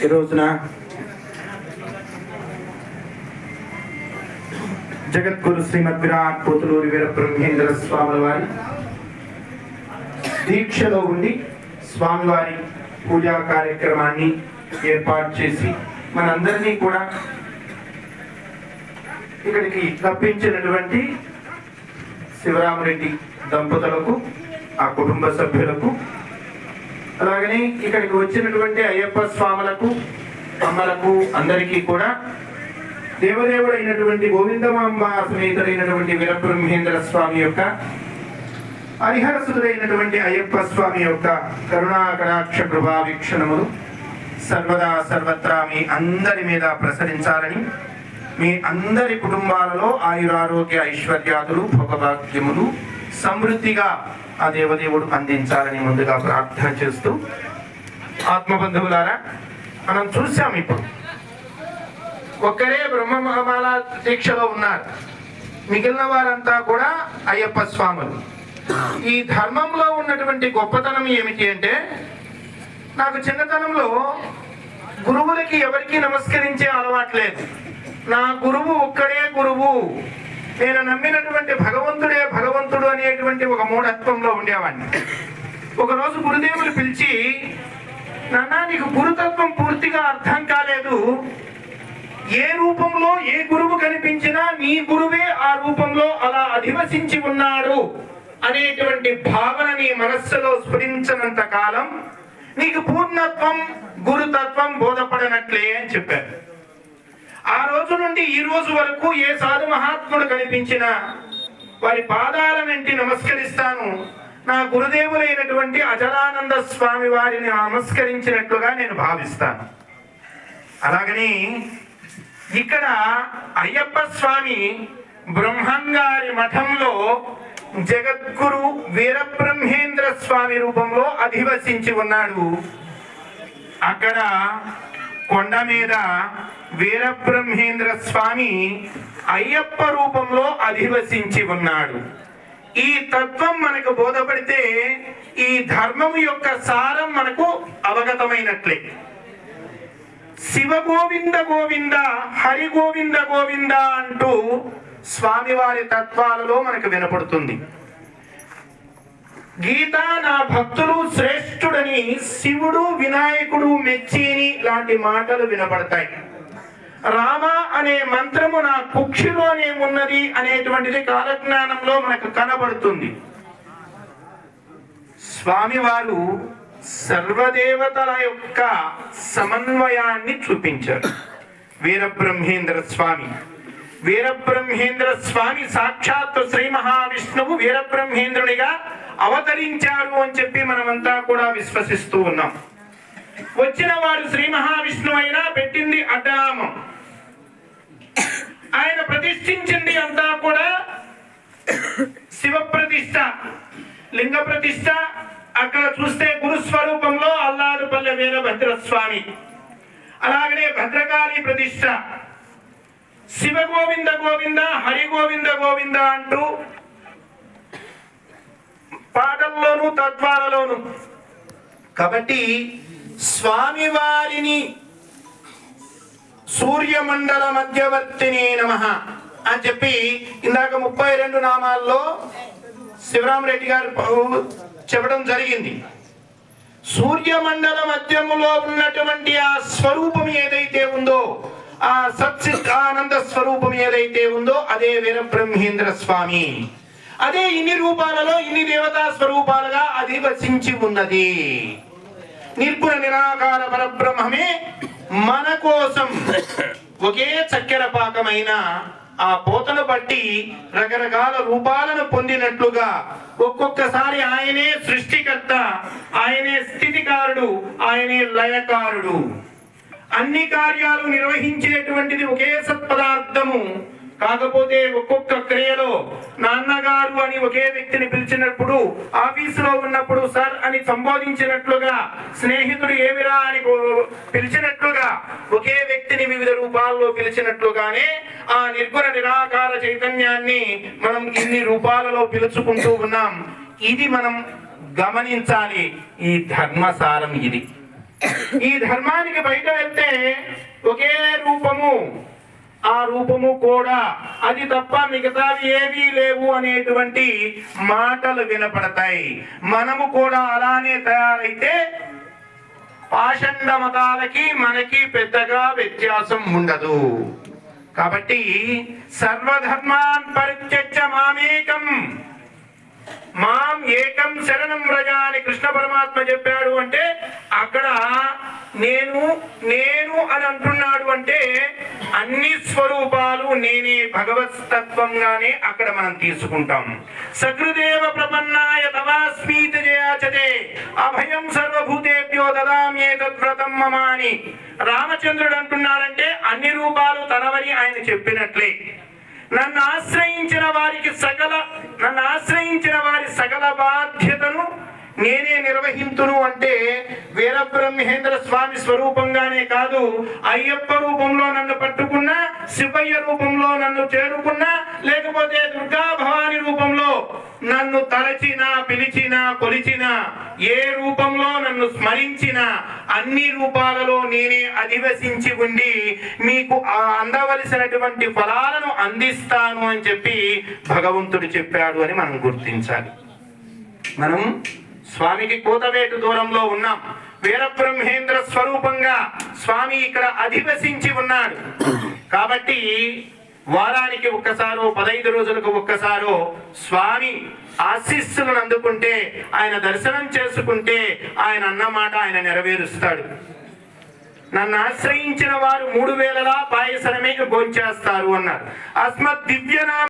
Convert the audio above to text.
ఈ రోజున జగద్గురు శ్రీమద్ విరాట్ పోతులూరి వీర బ్రహ్మేంద్ర స్వాముల వారి దీక్షలో ఉండి స్వామివారి పూజా కార్యక్రమాన్ని ఏర్పాటు చేసి మనందరినీ కూడా ఇక్కడికి రప్పించినటువంటి శివరామరెడ్డి దంపతులకు ఆ కుటుంబ సభ్యులకు అలాగనే ఇక్కడికి వచ్చినటువంటి అయ్యప్ప స్వాములకు అమ్మలకు అందరికీ కూడా దేవదేవుడైనటువంటి గోవిందమాంబ సమేతుడైనటువంటి వీరబ్రహ్మేంద్ర స్వామి యొక్క హరిహరసుడైనటువంటి అయ్యప్ప స్వామి యొక్క కరుణా కటాక్ష కృపా వీక్షణములు సర్వదా సర్వత్రా మీ అందరి మీద ప్రసరించాలని మీ అందరి కుటుంబాలలో ఆయురారోగ్య ఐశ్వర్యాదులు భోగభాగ్యములు సమృద్ధిగా ఆ దేవదేవుడు అందించాలని ముందుగా ప్రార్థన చేస్తూ ఆత్మబంధువులారా మనం చూసాం ఇప్పుడు. ఒక్కరే బ్రహ్మ మహమాల దీక్షలో ఉన్నారు. మిగిలిన వారంతా కూడా అయ్యప్ప స్వాములు. ఈ ధర్మంలో ఉన్నటువంటి గొప్పతనం ఏమిటి అంటే నాకు చిన్నతనంలో గురువులకి ఎవరికి నమస్కరించే అలవాట్లేదు నా గురువు ఒక్కడే గురువు. నేను నమ్మినటువంటి భగవంతుడే భగవంతుడు అనేటువంటి ఒక మూఢత్వంలో ఉండేవాడిని. ఒకరోజు గురుదేవులు పిలిచి నాన్న నీకు గురుతత్వం పూర్తిగా అర్థం కాలేదు. ఏ రూపంలో ఏ గురువు కనిపించినా నీ గురువే ఆ రూపంలో అలా అధివసించి ఉన్నాడు అనేటువంటి భావన నీ మనస్సులో స్ఫురించినంత కాలం నీకు పూర్ణత్వం గురుతత్వం బోధపడనట్లే అని చెప్పారు. ఆ రోజు నుండి ఈ రోజు వరకు ఏ సాధు మహాత్ముడు కనిపించినా వారి పాదాలనంటి నమస్కరిస్తాను. నా గురుదేవులైనటువంటి అజలానంద స్వామి వారిని నమస్కరించినట్లుగా నేను భావిస్తాను. అలాగని ఇక్కడ అయ్యప్ప స్వామి బ్రహ్మంగారి మఠంలో జగద్గురు వీరబ్రహ్మేంద్ర స్వామి రూపంలో అధివసించి ఉన్నాడు. అక్కడ కొండ మీద వీరబ్రహ్మేంద్ర స్వామి అయ్యప్ప రూపంలో అధివసించి ఉన్నాడు. ఈ తత్వం మనకు బోధపడితే ఈ ధర్మం యొక్క సారం మనకు అవగతమైనట్లే. శివ గోవింద గోవింద హరి గోవింద గోవింద అంటూ స్వామివారి తత్వాలలో మనకు వినపడుతుంది. గీత నా భక్తులు శ్రేష్ఠుడని శివుడు వినాయకుడు మెచ్చిని లాంటి మాటలు వినపడతాయి రామ అనే మంత్రము నా కుక్షిలోనే ఉన్నది అనేటువంటిది కాలజ్ఞానంలో మనకు కనబడుతుంది. స్వామివారు సర్వదేవతల యొక్క సమన్వయాన్ని చూపించారు. వీరబ్రహ్మేంద్ర స్వామి. వీరబ్రహ్మేంద్ర స్వామి సాక్షాత్ శ్రీ మహావిష్ణువు వీరబ్రహ్మేంద్రునిగా అవతరించారు అని చెప్పి మనమంతా కూడా విశ్వసిస్తూ ఉన్నాం. వచ్చిన వాడు శ్రీ మహావిష్ణువు అయినా పెట్టింది అడ్డామం. ఆయన ప్రతిష్ఠించింది అంతా కూడా శివ ప్రతిష్ట లింగ ప్రతిష్ట అక్కడ చూస్తే గురు స్వరూపంలో అల్లాడుపల్లె వీరభద్ర స్వామి అలాగనే భద్రకాళి ప్రతిష్ట శివ గోవింద గోవింద హరి గోవింద గోవింద అంటూ పాటల్లోను తద్వారలోను. కాబట్టి స్వామివారిని సూర్యమండల మధ్యవర్తిని నమ అని చెప్పి ఇందాక ముప్పై రెండు నామాల్లో శివరామరెడ్డి గారు చెప్పడం జరిగింది. సూర్యమండల మధ్యములో ఉన్నటువంటి ఆ స్వరూపం ఏదైతే ఉందో ఆ సత్సిత్ ఆనంద స్వరూపం ఏదైతే ఉందో అదే వీరబ్రహ్మేంద్ర స్వామి. అదే ఇన్ని రూపాలలో ఇన్ని దేవతా స్వరూపాలుగా అధివసించి ఉన్నది. నిర్గుణ నిరాకార పరబ్రహ్మమే మన కోసం ఒకే చక్కెర పాకమైన ఆ పోతను బట్టి రకరకాల రూపాలను పొందినట్లుగా ఒక్కొక్కసారి ఆయనే సృష్టికర్త ఆయనే స్థితికారుడు ఆయనే లయకారుడు. అన్ని కార్యాలు నిర్వహించేటువంటిది ఒకే సత్పదార్థము. కాకపోతే ఒక్కొక్క క్రియలో నాన్నగారు అని ఒకే వ్యక్తిని పిలిచినప్పుడు ఆఫీసులో ఉన్నప్పుడు సార్ అని సంబోధించినట్లుగా స్నేహితుడు ఏమిరా అని పిలిచినట్లుగా ఒకే వ్యక్తిని వివిధ రూపాల్లో పిలిచినట్లుగానే ఆ నిర్గుణ నిరాకార చైతన్యాన్ని మనం ఇన్ని రూపాలలో పిలుచుకుంటూ ఉన్నాం. ఇది మనం గమనించాలి. ఈ ధర్మసారం ఇది. ఈ ధర్మానికి బయట వెళ్తే ఒకే రూపము ఆ రూపము కూడా. అది తప్ప మిగతావి ఏవీ లేవు అనేటువంటి మాటలు వినపడతాయి. మనము కూడా అలానే తయారైతే పాషండ మతాలకి మనకి పెద్దగా వ్యత్యాసం ఉండదు. కాబట్టి సర్వధర్మాన్ పరిత్యజ మామేకం. మాం ఏకం శరణం వ్రజ అని కృష్ణ పరమాత్మ చెప్పాడు అంటే అక్కడ నేను నేను అని అంటున్నాడు అంటే అన్ని స్వరూపాలు నేనే భగవత్తత్వంగానే అక్కడ మనం తీసుకుంటాం. సకృదేవ ప్రపన్నాయ తవాస్మీత జయాచతే అభయం సర్వభూతేభ్యో దదామ్యేతద్ వ్రతం మమ అని రామచంద్రుడు అంటున్నాడంటే అన్ని రూపాలు తనవని ఆయన చెప్పినట్లే. నన్ను ఆశ్రయించిన వారికి సకల నన్ను ఆశ్రయించిన వారి సకల బాధ్యతను నేనే నిర్వహింతును అంటే వీరబ్రహ్మేంద్ర స్వామి స్వరూపంగానే కాదు అయ్యప్ప రూపంలో నన్ను పట్టుకున్నా శివయ్య రూపంలో నన్ను చేరుకున్నా లేకపోతే దుర్గా భవాని రూపంలో నన్ను తలచిన పిలిచినా కొలిచినా ఏ రూపంలో నన్ను స్మరించిన అన్ని రూపాలలో నేనే అధివసించి ఉండి మీకు ఆ అందవలసినటువంటి ఫలాలను అందిస్తాను అని చెప్పి భగవంతుడు చెప్పాడు అని మనం గుర్తించాలి. మనం స్వామికి కూతవేటు దూరంలో ఉన్నాం. వీరబ్రహ్మేంద్ర స్వరూపంగా స్వామి ఇక్కడ అధివసించి ఉన్నాడు. కాబట్టి వారానికి ఒక్కసారో పదైదు రోజులకు ఒక్కసారో స్వామి ఆశీస్సులను అందుకుంటే ఆయన దర్శనం చేసుకుంటే ఆయన అన్నమాట ఆయన నెరవేరుస్తాడు. నన్ను ఆశ్రయించిన వారు మూడు వేలలా పాయసనమే భోంచేస్తారు అన్నారు. అస్మత్ దివ్యనామ